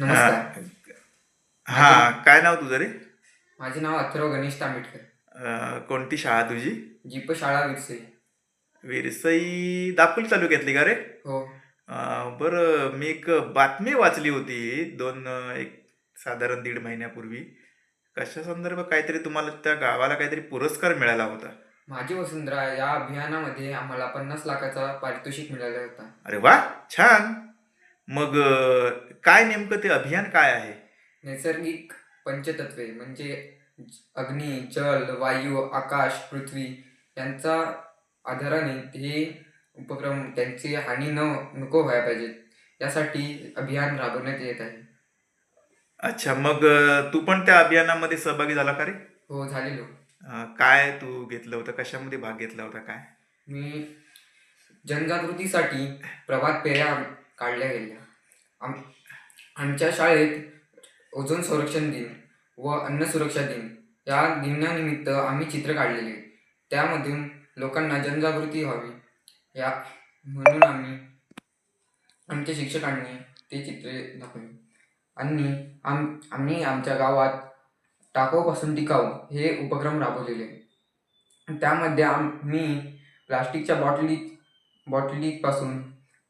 नमस्कार. हा काय नाव तुझं रे? माझे नाव अथर्व गणेश तांबेडकर. अं, कोणती शाळा तुझी? जीप शाळा विरसे विरसई दापोली तालुक्यातली का रे? हो. अं, बरं मी एक बातमी वाचली होती दोन अं, एक साधारण दीड महिन्यापूर्वी. कशा संदर्भ काहीतरी तुम्हाला त्या गावाला काहीतरी पुरस्कार मिळाला होता? माझी वसुंधरा या अभियानामध्ये आम्हाला पन्नास लाखाचा पारितोषिक मिळाला होता. अरे वा छान. मग काय नेमकं ते अभियान काय आहे? नैसर्गिक पंचतत्वे म्हणजे अग्नी जल वायू आकाश पृथ्वी यांचा आधाराने हे उपक्रम त्यांची हानी न नको व्हायला पाहिजेत. यासाठी अभियान राबवण्यात येत आहे. अच्छा मग तू पण त्या अभियानामध्ये सहभागी झाला का रे? हो झालेलो. अं, काय तू घेतलं होतं? कशामध्ये भाग घेतला होता? काय? मी जनजागृतीसाठी प्रभात फेऱ्या काढल्या गेल्या. आम आमच्या शाळेत ओझोन संरक्षण दिन व अन्न सुरक्षा दिन या दिनानिमित्त आम्ही चित्र काढलेले. त्यामधून लोकांना जनजागृती व्हावी. या म्हणून आम्ही आमच्या शिक्षकांनी ते चित्रे दाखवली. आणि आम आम्ही आमच्या गावात टाकाऊपासून टिकाऊ हे उपक्रम राबवलेले. त्यामध्ये आम्ही प्लास्टिकच्या बॉटली बॉटलीपासून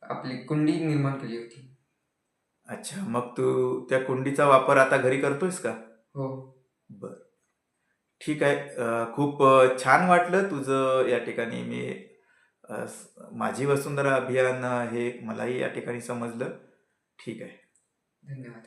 आपली कुंडी निर्माण केली होती. अच्छा मग तू त्या कुंडीचा वापर आता घरी करतोयस का? हो. बर. ठीक आहे. अं, खूप अं, छान वाटलं तुझं या ठिकाणी मी अं, स- माझी वसुंधरा अभियान हे मलाही या ठिकाणी समजलं. ठीक आहे. धन्यवाद.